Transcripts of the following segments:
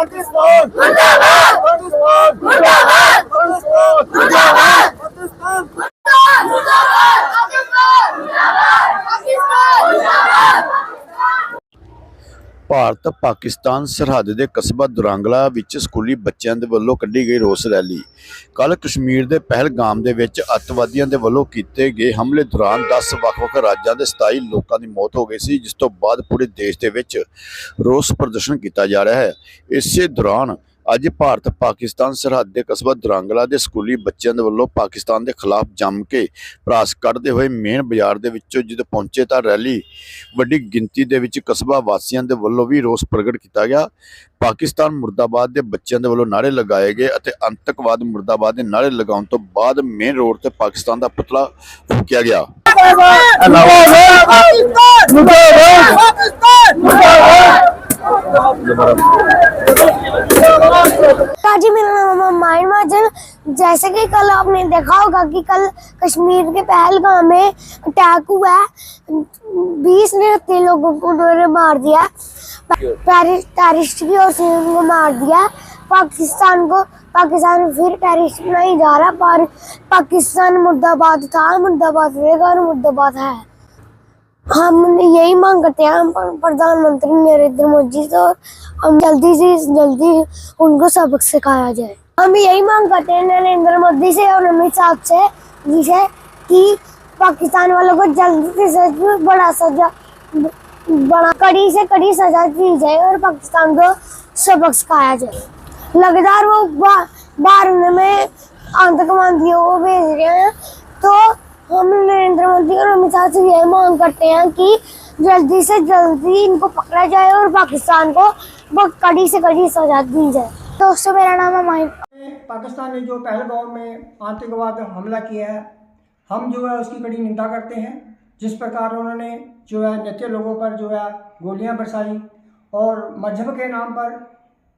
Pakistan! Bharat Pakistan ਸਰਹੱਦ ਦੇ ਕਸਬਾ ਦੁਰਾਂਗਲਾ ਵਿੱਚ ਸਕੂਲੀ ਬੱਚਿਆਂ ਦੇ ਵੱਲੋਂ ਕੱਢੀ ਗਈ ਰੋਸ ਰੈਲੀ। ਕੱਲ ਕਸ਼ਮੀਰ ਦੇ ਪਹਿਲਗਾਮ ਦੇ ਵਿੱਚ ਅੱਤਵਾਦੀਆਂ ਦੇ ਵੱਲੋਂ ਕੀਤੇ ਗਏ ਹਮਲੇ ਦੌਰਾਨ 10 ਵੱਖ-ਵੱਖ ਰਾਜਾਂ ਦੇ 27 ਲੋਕਾਂ ਦੀ ਮੌਤ ਹੋ ਗਈ ਸੀ, ਜਿਸ ਤੋਂ ਬਾਅਦ ਪੂਰੇ ਦੇਸ਼ ਦੇ ਵਿੱਚ ਰੋਸ ਪ੍ਰਦਰਸ਼ਨ ਕੀਤਾ ਜਾ ਰਿਹਾ ਹੈ। ਇਸੇ ਦੌਰਾਨ ਅੱਜ ਭਾਰਤ ਪਾਕਿਸਤਾਨ ਸਰਹੱਦ ਦੇ ਕਸਬਾ ਦੁਰਾਂਗਲਾ ਦੇ ਸਕੂਲੀ ਬੱਚਿਆਂ ਦੇ ਵੱਲੋਂ ਪਾਕਿਸਤਾਨ ਦੇ ਖਿਲਾਫ ਜੰਮ ਕੇ ਭਰਾਸ ਕੱਢਦੇ ਹੋਏ ਮੇਨ ਬਾਜ਼ਾਰ ਦੇ ਵਿੱਚੋਂ ਜਦੋਂ ਪਹੁੰਚੇ ਤਾਂ ਰੈਲੀ ਵੱਡੀ ਗਿਣਤੀ ਦੇ ਵਿੱਚ ਕਸਬਾ ਵਾਸੀਆਂ ਦੇ ਵੱਲੋਂ ਵੀ ਰੋਸ ਪ੍ਰਗਟ ਕੀਤਾ ਗਿਆ। ਪਾਕਿਸਤਾਨ ਮੁਰਦਾਬਾਦ ਦੇ ਬੱਚਿਆਂ ਦੇ ਵੱਲੋਂ ਨਾਰੇ ਲਗਾਏ ਗਏ ਅਤੇ ਅੰਤਕਵਾਦ ਮੁਰਦਾਬਾਦ ਦੇ ਨਾਰੇ ਲਗਾਉਣ ਤੋਂ ਬਾਅਦ ਮੇਨ ਰੋਡ ਤੇ ਪਾਕਿਸਤਾਨ ਦਾ ਪੁਤਲਾ ਫੂਕਿਆ ਗਿਆ। जी मेरा नाम माइन जैसे कि कल आपने देखा होगा कि कल कश्मीर के पहलगाम में अटैक हुआ है। बीस ने हत्या लोगों को उन्होंने मार दिया। टेरिस्ट की ओर से उनको मार दिया। पाकिस्तान को, पाकिस्तान फिर टेररिस्ट नहीं जा रहा पर पाकिस्तान मुर्दाबाद था, मुर्दाबाद रहेगा और मुर्दाबाद है। हम यही मांग करते हैं, हम प्रधानमंत्री नरेंद्र मोदी से और हम जल्दी से, जल्दी उनको सबक सिखाया जाए। हम यही मांग करते हैं नरेंद्र मोदी से और अमित शाह से, जिसे कि पाकिस्तान वालों को जल्दी से बड़ा सजा, बड़ा कड़ी से कड़ी सजा दी जाए और पाकिस्तान को सबक सिखाया जाए। लगातार वो बा- बाहर में आतंकवादियों को भेज रहे हैं तो हम नरेंद्र मोदी और अमित शाह से यही मांग करते हैं कि जल्दी से जल्दी इनको पकड़ा जाए और पाकिस्तान को बहुत कड़ी से कड़ी सजा दी जाए। दोस्तों, मेरा नाम है माहिर। पाकिस्तान ने जो पहलगाम में आतंकवाद हमला किया है, हम जो है उसकी कड़ी निंदा करते हैं। जिस प्रकार उन्होंने जो है नित्य लोगों पर जो है गोलियाँ बरसाई और मज़हब के नाम पर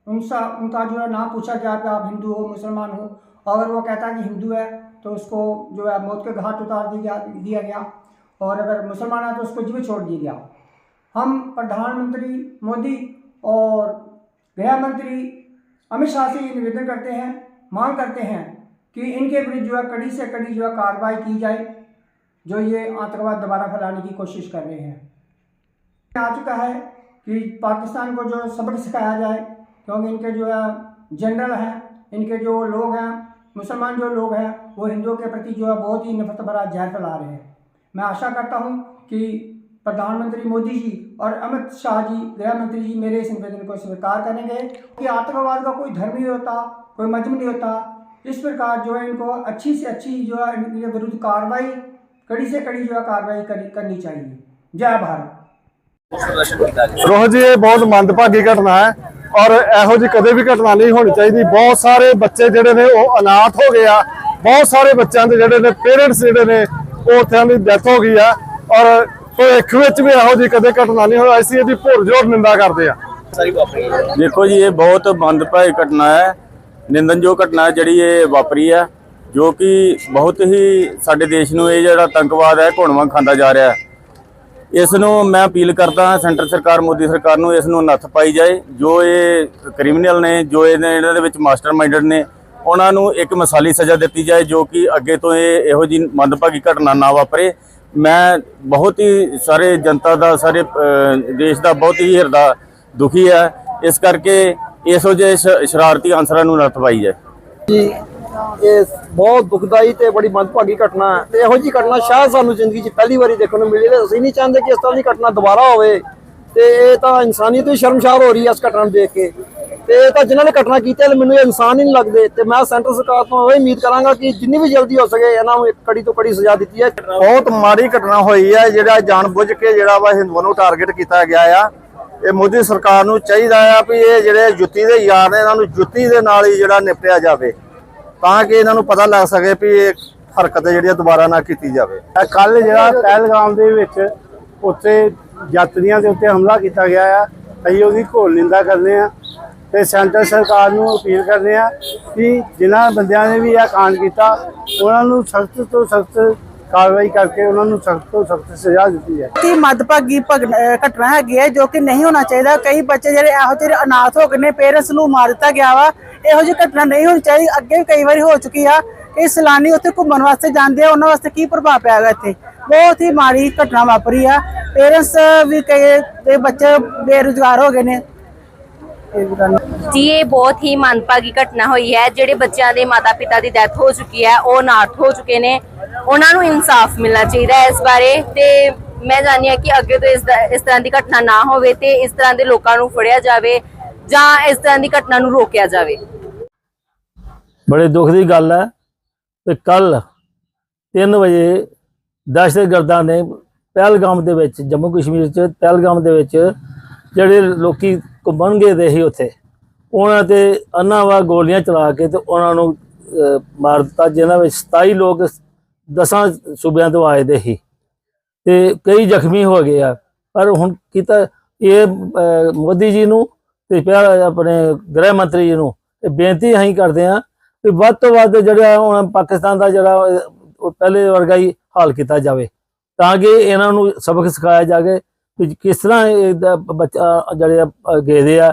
उनसा उनका जो है नाम पूछा गया कि आप हिंदू हो, मुसलमान हो, अगर वो कहता है कि हिंदू है तो उसको जो है मौत के घाट उतार दिया दिया गया। और अगर मुसलमान है तो उसको जीवित छोड़ दिया गया। हम प्रधानमंत्री मोदी और गृह मंत्री अमित शाह से ये निवेदन करते हैं, मांग करते हैं कि इनके विरुद्ध जो है कड़ी से कड़ी जो है कार्रवाई की जाए, जो ये आतंकवाद दोबारा फैलाने की कोशिश कर रहे हैं। आ चुका है कि पाकिस्तान को जो सबक सिखाया जाए, क्योंकि इनके जो है जनरल हैं, इनके जो लोग हैं मुसलमान जो लोग हैं वो हिंदुओं के प्रति जो है बहुत ही नफरत भरा जहर फैला रहे हैं। मैं आशा करता हूँ कि प्रधानमंत्री मोदी जी और अमित शाह जी गृह मंत्री जी मेरे इस निवेदन को स्वीकार करेंगे कि आतंकवाद का कोई धर्म नहीं होता कोई मज़हब नहीं होता। इस प्रकार जो है इनको अच्छी से अच्छी जो है इनके विरुद्ध कार्रवाई कड़ी से कड़ी जो है कार्रवाई करनी चाहिए। जय भारत। रोज ये बहुत मंदभागी घटना है। ਔਰ ਇਹੋ ਜੀ ਕਦੇ ਵੀ ਘਟਨਾ ਨਹੀਂ ਹੋਣੀ ਚਾਹੀਦੀ। ਬਹੁਤ ਸਾਰੇ ਬੱਚੇ ਜਿਹੜੇ ਨੇ ਉਹ ਅਨਾਥ ਹੋ ਗਏ ਆ। ਬਹੁਤ ਸਾਰੇ ਬੱਚਿਆਂ ਦੇ ਜਿਹੜੇ ਨੇ ਪੇਰੈਂਟਸ ਜਿਹੜੇ ਨੇ, ਉਹ ਉੱਥੇ ਦੀ ਡੈਥ ਹੋ ਗਈ ਆ। ਔਰ ਭਵਿੱਖ ਵਿੱਚ ਵੀ ਇਹੋ ਜੀ ਕਦੇ ਘਟਨਾ ਨਹੀਂ ਹੋਈ ਅਸੀਂ ਇਹਦੀ ਭੁਰਜੋਰ ਨਿੰਦਾ ਕਰਦੇ ਆ। ਦੇਖੋ ਜੀ, ਇਹ ਬਹੁਤ ਮੰਦਭਾਈ ਘਟਨਾ ਹੈ। ਨਿੰਦਨਯੋਗ ਘਟਨਾ ਹੈ ਜਿਹੜੀ ਇਹ ਵਾਪਰੀ ਹੈ ਜੋ ਕਿ ਬਹੁਤ ਹੀ ਸਾਡੇ ਦੇਸ਼ ਨੂੰ ਇਹ ਜਿਹੜਾ ਆਤੰਕਵਾਦ ਹੈ ਘੁਣਵਾ ਖਾਂਦਾ ਜਾ ਰਿਹਾ ਹੈ। ਇਸ ਨੂੰ ਮੈਂ ਅਪੀਲ ਕਰਦਾ ਹਾਂ ਸੈਂਟਰ ਸਰਕਾਰ, ਮੋਦੀ ਸਰਕਾਰ ਨੂੰ ਇਸ ਨੂੰ ਨੱਥ ਪਾਈ ਜਾਏ। ਜੋ ਇਹ ਕ੍ਰਿਮੀਨਲ ਨੇ, ਜੋ ਇਹਨੇ ਇਹਨਾਂ ਦੇ ਵਿੱਚ ਮਾਸਟਰਮਾਈਂਡਡ ਨੇ, ਉਹਨਾਂ ਨੂੰ ਇੱਕ ਮਸਾਲੀ ਸਜ਼ਾ ਦਿੱਤੀ ਜਾਏ ਜੋ ਕਿ ਅੱਗੇ ਤੋਂ ਇਹ ਇਹੋ ਜੀ ਮੰਦਭਾਗੀ ਘਟਨਾ ਨਾ ਵਾਪਰੇ। ਮੈਂ ਬਹੁਤ ਹੀ ਸਾਰੇ ਜਨਤਾ ਦਾ, ਸਾਰੇ ਦੇਸ਼ ਦਾ ਬਹੁਤ ਹੀ ਹਿਰਦਾ ਦੁਖੀ ਹੈ। ਇਸ ਕਰਕੇ ਇਹੋ ਜਿਹੇ ਸ਼ਰਾਰਤੀ ਅਨਸਰਾਂ ਨੂੰ ਨੱਥ ਪਾਈ ਜਾਏ। ਜੀ ਇਹ ਬਹੁਤ ਦੁਖਦਾਈ ਤੇ ਬੜੀ ਮੰਦਭਾਗੀ ਘਟਨਾ ਹੈ। ਤੇ ਇਹੋ ਜੀ ਘਟਨਾ ਸ਼ਾਇਦ ਸਾਨੂੰ ਜ਼ਿੰਦਗੀ 'ਚ ਪਹਿਲੀ ਵਾਰੀ ਦੇਖਣ ਨੂੰ ਮਿਲੀ ਤੇ ਅਸੀਂ ਨਹੀਂ ਚਾਹੁੰਦੇ ਕਿ ਇਸ ਤਰ੍ਹਾਂ ਦੀ ਘਟਨਾ ਦੁਬਾਰਾ ਹੋਵੇ। ਤੇ ਇਹ ਤਾਂ ਇਨਸਾਨੀਅਤ ਹੀ ਸ਼ਰਮਸ਼ਾਰ ਹੋ ਰਹੀ ਹੈ ਇਸ ਘਟਨਾ ਨੂੰ ਦੇਖ ਕੇ। ਤੇ ਇਹ ਤਾਂ ਜਿਨ੍ਹਾਂ ਨੇ ਘਟਨਾ ਕੀਤੀ ਹੈ ਮੈਨੂੰ ਇਹ ਇਨਸਾਨ ਹੀ ਨਹੀਂ ਲੱਗਦੇ। ਤੇ ਮੈਂ ਸੈਂਟਰ ਸਰਕਾਰ ਤੋਂ ਇਹ ਉਮੀਦ ਕਰਾਂਗਾ ਕਿ ਜਿੰਨੀ ਵੀ ਜਲਦੀ ਹੋ ਸਕੇ, ਇਹਨਾਂ ਨੂੰ ਕੜੀ ਤੋਂ ਕੜੀ ਸਜ਼ਾ ਦਿੱਤੀ ਹੈ। ਬਹੁਤ ਮਾੜੀ ਘਟਨਾ ਹੋਈ ਹੈ, ਜਿਹੜਾ ਜਾਣਬੁੱਝ ਕੇ ਜਿਹੜਾ ਵਾ ਹਿੰਦੂਆਂ ਨੂੰ ਟਾਰਗੇਟ ਕੀਤਾ ਗਿਆ ਆ। ਇਹ ਮੋਦੀ ਸਰਕਾਰ ਨੂੰ ਚਾਹੀਦਾ ਆ ਵੀ ਇਹ ਜਿਹੜੇ ਜੁੱਤੀ ਦੇ ਯਾਰ ਨੇ, ਇਹਨਾਂ ਨੂੰ ਜੁੱਤੀ ਦੇ ਨਾਲ ਹੀ ਜਿਹੜਾ ਨਿਪਟਿਆ ਜਾਵੇ। ਤਾਂ ਕਿ ਇਹਨਾਂ ਨੂੰ ਪਤਾ ਲੱਗ ਸਕੇ ਵੀ ਇਹ ਹਰਕਤ ਜਿਹੜੀ ਆ ਦੁਬਾਰਾ ਨਾ ਕੀਤੀ ਜਾਵੇ। ਕੱਲ ਜਿਹੜਾ ਪਹਿਲਗਾਮ ਦੇ ਵਿੱਚ ਉੱਥੇ ਯਾਤਰੀਆਂ ਦੇ ਉੱਤੇ ਹਮਲਾ ਕੀਤਾ ਗਿਆ ਆ, ਅਸੀਂ ਉਹਦੀ ਘੋਲ ਨਿੰਦਾ ਕਰਦੇ ਆ ਤੇ ਸੈਂਟਰ ਸਰਕਾਰ ਨੂੰ ਅਪੀਲ ਕਰਦੇ ਆ ਕਿ ਜਿਨ੍ਹਾਂ ਬੰਦਿਆਂ ਨੇ ਵੀ ਇਹ ਕਾਂਡ ਕੀਤਾ, ਉਹਨਾਂ ਨੂੰ ਸਖਤ ਤੋਂ ਸਖਤ ਕਾਰਵਾਈ ਕਰਕੇ ਉਹਨਾਂ ਨੂੰ ਸਖਤ ਤੋਂ ਸਖਤ ਸਜ਼ਾ ਦਿੱਤੀ ਜਾਏ। ਕਿ ਮਦਭਾਗੀ ਘਟਨਾ ਹੈਗੀ ਹੈ ਜੋ ਕਿ ਨਹੀਂ ਹੋਣਾ ਚਾਹੀਦਾ। ਕਈ ਬੱਚੇ ਜਿਹੜੇ ਇਹੋ ਜਿਹੇ ਅਨਾਥ ਹੋ ਗਏ ਨੇ ਪੇਰੈਂਟਸ ਨੂੰ ਮਾਰ ਦਿੱਤਾ ਗਿਆ ਵਾ। ਇਹੋ ਜਿਹੀ ਘਟਨਾ ਨਹੀਂ ਹੋਣੀ ਚਾਹੀਦੀ। ਅੱਗੇ ਵੀ ਕਈ ਵਾਰੀ ਹੋ ਚੁੱਕੀ ਆ ਕਿ ਸੈਲਾਨੀ ਉੱਥੇ ਘੁੰਮਣ ਵਾਸਤੇ ਜਾਂਦੇ ਆ। ਉਹਨਾਂ ਵਾਸਤੇ ਕੀ ਪ੍ਰਭਾਵ ਪਿਆ ਗਾ ਇੱਥੇ? ਬਹੁਤ ਹੀ ਮਾੜੀ ਘਟਨਾ ਵਾਪਰੀ ਆ। ਪੇਰੈਂਟਸ ਵੀ ਕਈ ਦੇ ਬੱਚੇ ਬੇਰੁਜ਼ਗਾਰ ਹੋ ਗਏ ਨੇ। ਇਹ ਗੱਲ ਜੀ, ਇਹ ਬਹੁਤ ਹੀ ਮੰਦਭਾਗੀ ਘਟਨਾ ਹੋਈ ਹੈ, ਜਿਹੜੇ ਬੱਚਿਆਂ ਦੇ ਮਾਤਾ-ਪਿਤਾ ਦੀ ਡੈਥ ਹੋ ਚੁੱਕੀ ਹੈ, ਉਹ ਨਾਰਥ ਹੋ ਚੁੱਕੇ ਨੇ। ਉਹਨਾਂ ਨੂੰ ਇਨਸਾਫ ਮਿਲਣਾ ਚਾਹੀਦਾ ਹੈ ਇਸ ਬਾਰੇ ਤੇ ਮੈਂ ਜਾਣੀ ਹਾਂ ਕਿ ਅੱਗੇ ਤੋਂ ਇਸ ਇਸ ਤਰ੍ਹਾਂ ਦੀ ਘਟਨਾ ਨਾ ਹੋਵੇ ਤੇ ਇਸ ਤਰ੍ਹਾਂ ਦੇ ਲੋਕਾਂ ਨੂੰ ਫੜਿਆ ਜਾਵੇ ਜਾਂ ਇਸ ਤਰ੍ਹਾਂ ਦੀ ਘਟਨਾ ਨੂੰ ਰੋਕਿਆ ਜਾਵੇ। ਬੜੇ ਦੁੱਖ ਦੀ ਗੱਲ ਹੈ ਕਿ ਕੱਲ 3 ਵਜੇ ਦਹਿਸ਼ਤਗਰਦਾਂ ਨੇ ਪਹਿਲਗਾਮ ਦੇ ਵਿੱਚ, ਜੰਮੂ ਕਸ਼ਮੀਰ ਚ, ਪਹਿਲਗਾਮ ਦੇ ਵਿੱਚ ਜਿਹੜੇ ਲੋਕੀ ਘੁੰਮਣ ਗਏ ਦੇ ਸੀ ਉੱਥੇ। ਉਹਨਾਂ ਤੇ ਅਨਾਵਾ ਗੋਲੀਆਂ ਚਲਾ ਕੇ ਤੇ ਉਹਨਾਂ ਨੂੰ ਮਾਰ ਦਿੱਤਾ, ਜਿਨ੍ਹਾਂ ਵਿੱਚ 27 ਲੋਕ ਦਸਾਂ ਸੂਬਿਆਂ ਤੋਂ ਆਏ ਦੇ ਸੀ। ਤੇ ਕਈ ਜ਼ਖਮੀ ਹੋ ਗਏ ਆ। ਪਰ ਹੁਣ ਕੀਤਾ ਇਹ ਮੋਦੀ ਜੀ ਨੂੰ ਤੇ ਪਿਆ ਆਪਣੇ ਗ੍ਰਹਿ ਮੰਤਰੀ ਜੀ ਨੂੰ ਇਹ ਬੇਨਤੀ ਅਸੀਂ ਕਰਦੇ ਹਾਂ ਕਿ ਵੱਧ ਤੋਂ ਵੱਧ ਜਿਹੜਾ ਹੁਣ ਪਾਕਿਸਤਾਨ ਦਾ ਜਿਹੜਾ ਪਹਿਲੇ ਵਰਗਾ ਹੀ ਹਾਲ ਕੀਤਾ ਜਾਵੇ। ਤਾਂ ਕਿ ਇਹਨਾਂ ਨੂੰ ਸਬਕ ਸਿਖਾਇਆ ਜਾਵੇ ਕਿ ਕਿਸ ਤਰ੍ਹਾਂ ਇਹਦਾ ਬੱਚਾ ਜਿਹੜੇ ਆ ਗਏ ਦੇ ਆ।